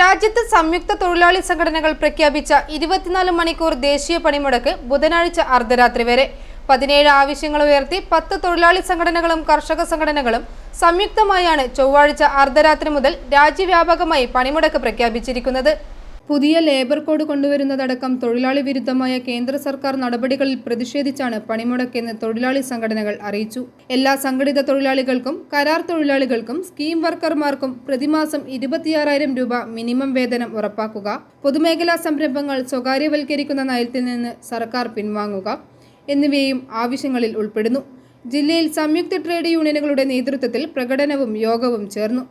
രാജ്യത്ത് സംയുക്ത തൊഴിലാളി സംഘടനകൾ പ്രഖ്യാപിച്ച ഇരുപത്തിനാല് മണിക്കൂർ ദേശീയ പണിമുടക്ക് ബുധനാഴ്ച അർദ്ധരാത്രി വരെ. പതിനേഴ് ആവശ്യങ്ങൾ ഉയർത്തി പത്ത് തൊഴിലാളി സംഘടനകളും കർഷക സംഘടനകളും സംയുക്തമായാണ് ചൊവ്വാഴ്ച അർദ്ധരാത്രി മുതൽ രാജ്യവ്യാപകമായി പണിമുടക്ക് പ്രഖ്യാപിച്ചിരിക്കുന്നത്. പുതിയ ലേബർ കോഡ് കൊണ്ടുവരുന്നതടക്കം തൊഴിലാളി വിരുദ്ധമായ കേന്ദ്ര സർക്കാർ നടപടികളിൽ പ്രതിഷേധിച്ചാണ് പണിമുടക്കെന്ന് തൊഴിലാളി സംഘടനകൾ അറിയിച്ചു. എല്ലാ സംഘടിത തൊഴിലാളികൾക്കും കരാർ തൊഴിലാളികൾക്കും സ്കീം വർക്കർമാർക്കും പ്രതിമാസം ഇരുപത്തിയാറായിരം രൂപ മിനിമം വേതനം ഉറപ്പാക്കുക. പൊതുമേഖലാ സംരംഭങ്ങൾ സ്വകാര്യവൽക്കരിക്കുന്ന നയത്തിൽ നിന്ന് സർക്കാർ പിൻവാങ്ങുക എന്നിവയും ആവശ്യങ്ങളിൽ ഉൾപ്പെടുന്നു. ജില്ലയിൽ സംയുക്ത ട്രേഡ് യൂണിയനുകളുടെ നേതൃത്വത്തിൽ പ്രകടനവും യോഗവും ചേർന്നു.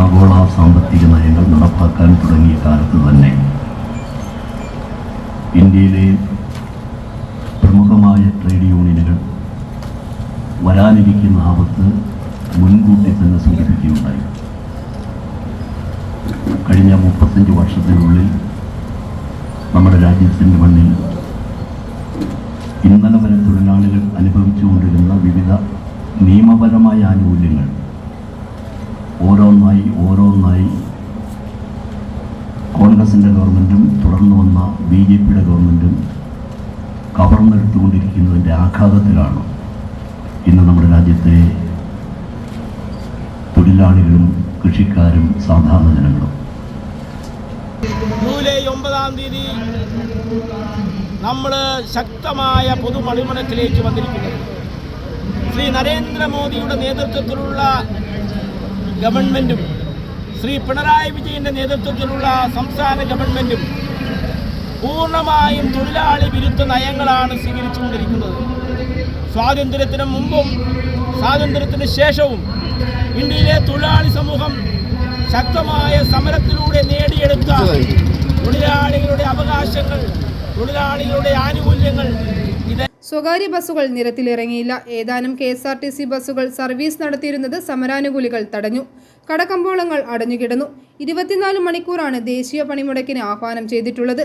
ആഗോള സാമ്പത്തിക നയങ്ങൾ നടപ്പാക്കാൻ തുടങ്ങിയ കാലത്ത് തന്നെ ഇന്ത്യയിലെ പ്രമുഖമായ ട്രേഡ് യൂണിയനുകൾ വരാനിരിക്കുന്ന ആപത്ത് മുൻകൂട്ടി തന്നെ സൂചിപ്പിക്കുകയുണ്ടായി കഴിഞ്ഞ മുപ്പത്തഞ്ച് വർഷത്തിനുള്ളിൽ നമ്മുടെ രാജ്യത്തിന്റെ മണ്ണിൽ ഇന്നലെ വരെ തൊഴിലാളികൾ അനുഭവിച്ചുകൊണ്ടിരുന്ന വിവിധ നിയമപരമായ ആനുകൂല്യങ്ങൾ ഓരോന്നായി ഓരോന്നായി കോൺഗ്രസിന്റെ ഗവൺമെന്റും തുടർന്ന് വന്ന ബി ജെ പിയുടെ ഗവൺമെന്റും കവർന്നെടുത്തുകൊണ്ടിരിക്കുന്നതിന്റെ ആഘാതത്തിലാണ് ഇന്ന് നമ്മുടെ രാജ്യത്തെ തൊഴിലാളികളും കൃഷിക്കാരും സാധാരണ ജനങ്ങളും. ജൂലൈ ഒമ്പതാം തീയതി നമ്മൾ ശക്തമായ പൊതുമണിമണത്തിലേക്ക് വന്നിരിക്കുന്നു. വന്നിരിക്കുന്നത് ശ്രീ നരേന്ദ്രമോദിയുടെ നേതൃത്വത്തിലുള്ള ഗവൺമെന്റും ശ്രീ പിണറായി വിജയന്റെ നേതൃത്വത്തിലുള്ള സംസ്ഥാന ഗവൺമെന്റും പൂർണമായും തൊഴിലാളി വിരുദ്ധ നയങ്ങളാണ് സ്വീകരിച്ചുകൊണ്ടിരിക്കുന്നത്. സ്വാതന്ത്ര്യത്തിന് മുമ്പും സ്വാതന്ത്ര്യത്തിന് ശേഷവും ഇന്ത്യയിലെ തൊഴിലാളി സമൂഹം ശക്തമായ സമരത്തിലൂടെ നേടിയെടുത്ത തൊഴിലാളികളുടെ അവകാശങ്ങൾ തൊഴിലാളികളുടെ ആനുകൂല്യങ്ങൾ സ്വകാര്യ ബസ്സുകൾ നിരത്തിലിറങ്ങിയില്ല. ഏതാനും K S R T C ബസ്സുകൾ സർവീസ് നടത്തിയിരുന്നത് സമരാനുകൂലികൾ തടഞ്ഞു. കടകമ്പോളങ്ങൾ അടഞ്ഞുകിടന്നു. ഇരുപത്തിനാല് മണിക്കൂറാണ് ദേശീയ പണിമുടക്കിന് ആഹ്വാനം ചെയ്തിട്ടുള്ളത്.